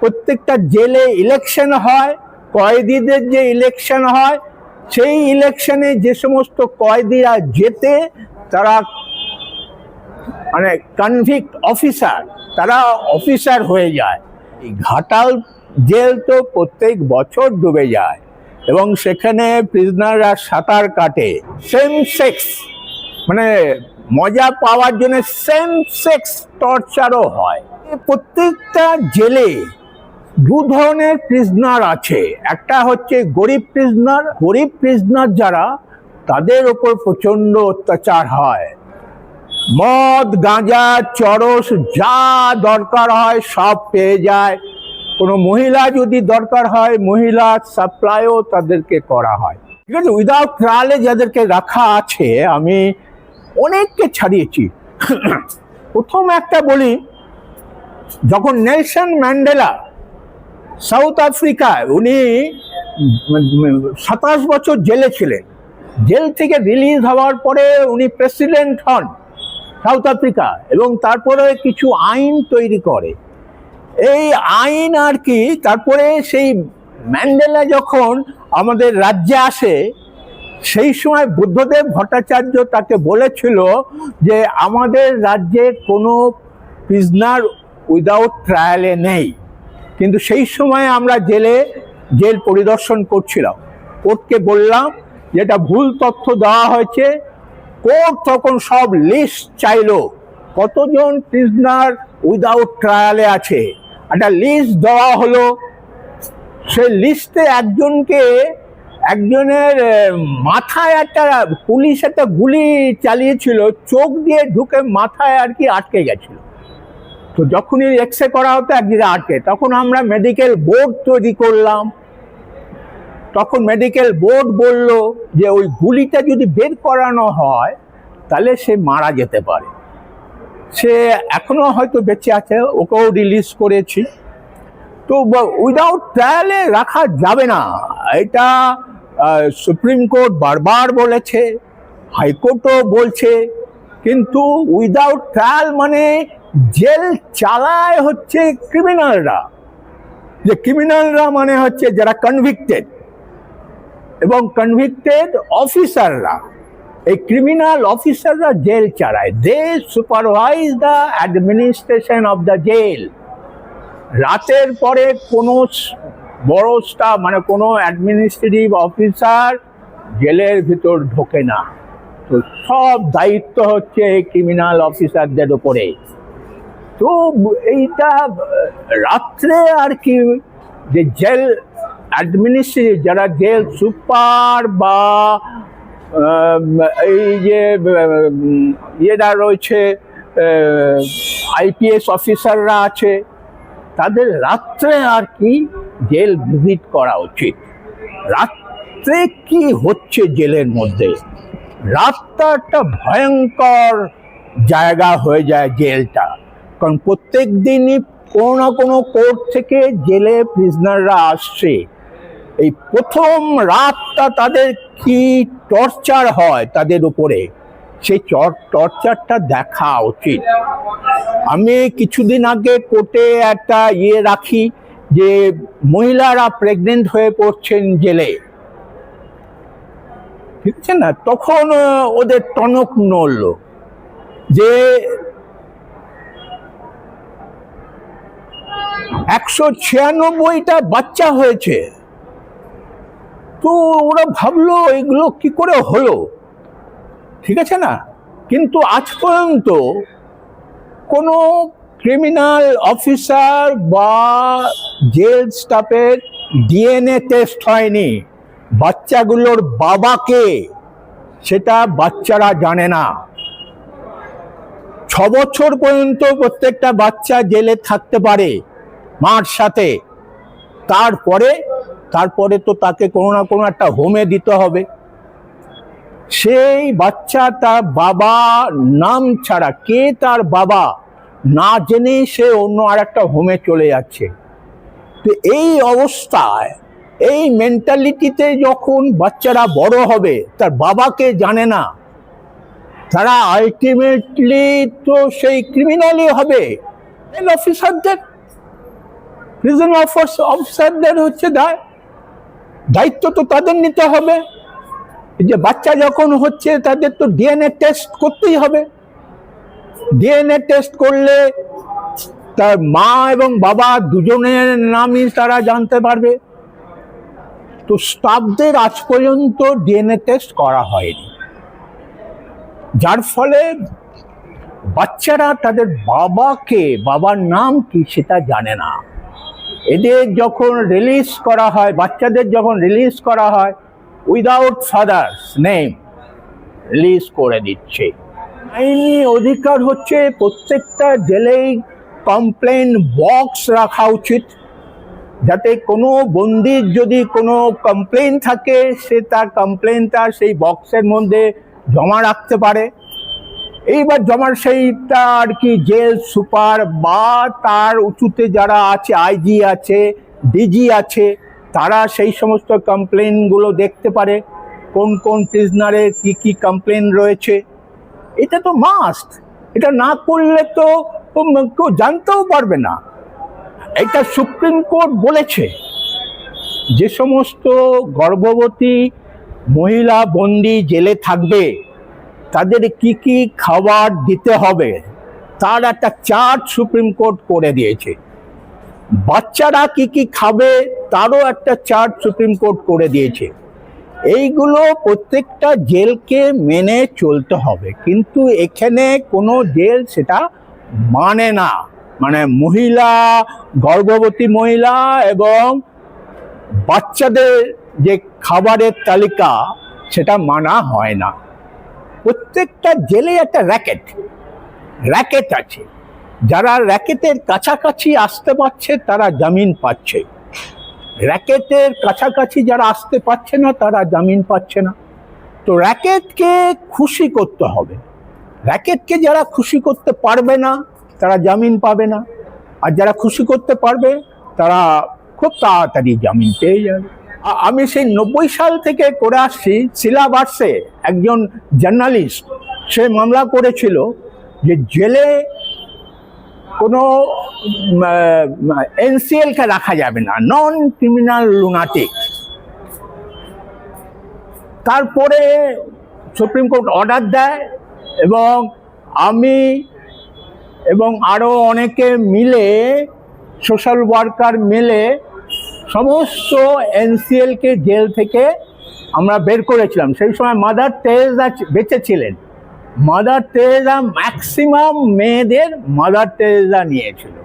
প্রত্যেকটা জেলে ইলেকশন হয়, কয়েদিদের যে ইলেকশন হয়, সেই ইলেকশনে যে সমস্ত কয়েদিরা যেতে তারা মানে কনভিক্ট অফিসার তারা অফিসার হয়ে যায়। এই ঘাটাল জেল তো প্রত্যেক বছর ডুবে যায় এবং সেখানে প্রিজনাররা সাঁতার কাটে। সেম সেক্স মানে মজা পাওয়ার জন্য সেম সেক্স টর্চারও হয় প্রত্যেকটা জেলে দু ধরনের প্রিজনার আছে। একটা হচ্ছে গরিব প্রিজনার গরিব প্রিজনার যারা তাদের ওপর প্রচণ্ড অত্যাচার হয়। মদ, গাঁজা, চরস, যা দরকার হয় সব পেয়ে যায়। কোনো মহিলা যদি দরকার হয়, মহিলা সাপ্লাইও তাদেরকে করা হয়। ঠিক আছে উইদাউট ট্রায়ালে যাদেরকে রাখা আছে, আমি অনেককে ছাড়িয়েছি। প্রথম একটা বলি, যখন নেলসন ম্যান্ডেলা সাউথ আফ্রিকায় উনি সাতাশ বছর জেলে ছিলেন। জেল থেকে রিলিজ হওয়ার পরে উনি প্রেসিডেন্ট হন সাউথ আফ্রিকা এবং তারপরে কিছু আইন তৈরি করে। এই আইন আর কি, তারপরে সেই ম্যান্ডেলা যখন আমাদের রাজ্যে আসে, সেই সময় বুদ্ধদেব ভট্টাচার্য তাকে বলেছিল যে, আমাদের রাজ্যে কোনো প্রিজনার উইদাউট ট্রায়ালে নেই। কিন্তু সেই সময় আমরা জেলে, জেল পরিদর্শন করছিলাম। কোর্টকে বললাম, যেটা ভুল তথ্য দেওয়া হয়েছে, কোর্ট তখন সব লিস্ট চাইলো, কতজন প্রিজনার উইদাউট ট্রায়ালে আছে? একটা লিস্ট দেওয়া হলো সে লিস্টে একজনকে, একজনের মাথায় একটা পুলিশ একটা গুলি চালিয়েছিল, চোখ দিয়ে ঢুকে মাথায় আর কি আটকে গেছিল। তো যখনই এক্স রে করা হতো, এক জায়গায় আটকে। তখন আমরা মেডিকেল বোর্ড তৈরি করলাম। তখন মেডিকেল বোর্ড বলল যে, ওই গুলিটা যদি বের করানো হয়, তাহলে সে মারা যেতে পারে। সে এখনও হয়তো বেঁচে আছে, ওকেও রিলিজ করেছি। তো উইদাউট ট্রায়ালে রাখা যাবে না। এটা সুপ্রিম কোর্ট বারবার বলেছে হাইকোর্টও বলছে। কিন্তু উইদাউট ট্রায়াল মানে জেল চালায় হচ্ছে ক্রিমিনালরা যে ক্রিমিনালরা মানে হচ্ছে যারা কনভিক্টেড এবং কনভিক্টেড অফিসাররা এই ক্রিমিনাল অফিসাররা জেল চালায়। They supervise the administration of the jail রাতের পরে কোনো বড় স্টাফ মানে কোনো অ্যাডমিনিস্ট্রেটিভ অফিসার জেলের ভিতর ঢোকে না। তো সব দায়িত্ব হচ্ছে এই ক্রিমিনাল অফিসারদের উপরে। তো এইটা রাত্রে আর কি যে জেল অ্যাডমিনিস্ট্রেটিভ যারা জেল সুপার বা এই যে ইয়েরা রয়েছে আইপিএস অফিসাররা আছে, তাদের রাত্রে আর কি জেল ভিজিট করা উচিত। রাত্রে কি হচ্ছে জেলের মধ্যে? রাতটা একটা ভয়ঙ্কর জায়গা হয়ে যায় জেলটা। কারণ প্রত্যেক দিনই কোনো না কোনো কোর্ট থেকে জেলে প্রিজনাররা আসছে। এই প্রথম রাতটা তাদের কি টর্চার হয় তাদের উপরে, সেই টর্চারটা দেখা উচিত। আমি কিছুদিন আগে কোর্টে একটা ইয়ে রাখি যে মহিলারা প্রেগনেন্ট হয়ে পড়ছেন জেলে। ঠিক আছে না? তখন ওদের টনক নড়ল যে একশো ছিয়ানব্বইটা বাচ্চা হয়েছে। তো ওরা ভাবলো, এগুলো কি করে হলো? ঠিক আছে না? কিন্তু আজ পর্যন্ত কোনো ক্রিমিনাল অফিসার বা জেল স্টাফের ডিএনএ টেস্ট হয়নি। বাচ্চাগুলোর বাবাকে সেটা বাচ্চারা জানে না। ছ বছর পর্যন্ত প্রত্যেকটা বাচ্চা জেলে থাকতে পারে। মার সাথে। তারপরে তারপরে তো তাকে কোনো না কোনো একটা হোমে দিতে হবে। সেই বাচ্চা তার বাবা নাম ছাড়া, কে তার বাবা না জেনেই সে অন্য আর একটা হোমে চলে যাচ্ছে। তো এই অবস্থায়, এই মেন্টালিটিতে যখন বাচ্চারা বড় হবে, তার বাবাকে জানে না, তারা আলটিমেটলি তো সেই ক্রিমিনালই হবে। অফিসারদের প্রিজন অফিসারদের হচ্ছে দায়। দায়িত্ব তো তাদের নিতে হবে। যে বাচ্চা যখন হচ্ছে, তাদের তো ডিএনএ টেস্ট করতেই হবে। ডিএনএ টেস্ট করলে তার মা এবং বাবা দুজনের নামই তারা জানতে পারবে। তো স্টাফদের আজ পর্যন্ত ডিএনএ টেস্ট করা হয়নি। যার ফলে বাচ্চারা তাদের বাবাকে, বাবার নাম কি সেটা জানে না। এদের যখন রিলিজ করা হয়, বাচ্চাদের যখন রিলিজ করা হয় উইদাউট ফাদার্স নেম রিলিজ করে দিচ্ছে। আইনি অধিকার হচ্ছে প্রত্যেকটা জেলেই কমপ্লেন বক্স রাখা উচিত। যাতে কোনো বন্দির যদি কোনো কমপ্লেন থাকে, সে তার কমপ্লেনটা সেই বক্সের মধ্যে জমা রাখতে পারে। এইবার জমার সেইটা আর কি জেল, সুপার বা তার উঁচুতে যারা আছে আইজি আছে ডিজি আছে, তারা সেই সমস্ত কমপ্লেনগুলো দেখতে পারে। কোন কোন প্রিজনারের কি কি কমপ্লেন রয়েছে। এটা তো মাস্ট এটা না করলে তো কেউ জানতেও পারবে না। এটা সুপ্রিম কোর্ট বলেছে। যে সমস্ত গর্ভবতী মহিলা বন্দি জেলে থাকবে তাদের কি কি খাবার দিতে হবে, তার একটা চার্ট সুপ্রিম কোর্ট করে দিয়েছে। বাচ্চারা কি কি খাবে, তারও একটা চার্ট সুপ্রিম কোর্ট করে দিয়েছে। এইগুলো প্রত্যেকটা জেলকে মেনে চলতে হবে, কিন্তু এখানে কোনো জেল সেটা মানে না। মানে মহিলা, গর্ভবতী মহিলা এবং বাচ্চাদের যে খাবারের তালিকা, সেটা মানা হয় না। প্রত্যেকটা জেলে একটা র্যাকেট র্যাকেট আছে। যারা র্যাকেটের কাছাকাছি আসতে পারছে, তারা জামিন পাচ্ছে। র্যাকেটের কাছাকাছি যারা আসতে পারছে না, তারা জামিন পাচ্ছে না। তো র্যাকেটকে খুশি করতে হবে। র্যাকেটকে যারা খুশি করতে পারবে না, তারা জামিন পাবে না। আর যারা খুশি করতে পারবে, তারা খুব তাড়াতাড়ি জামিন পেয়ে যাবে। আমি সেই নব্বই সাল থেকে করে আসছি সিলাবাসে একজন জার্নালিস্ট। সে মামলা করেছিল যে জেলে কোনো এনসিএলকে রাখা যাবে না, নন ক্রিমিনাল লুনাটিক। তারপরে সুপ্রিম কোর্ট অর্ডার দেয় এবং আমি এবং আরও অনেকে মিলে, সোশ্যাল ওয়ার্কার মিলে সমস্ত এনসিএলকে জেল থেকে আমরা বের করেছিলাম। সেই সময় মাদার টেরেজা বেঁচে ছিলেন। মাদার টেরেজা ম্যাক্সিমাম মেয়েদের মাদার টেরেজা নিয়েছিল।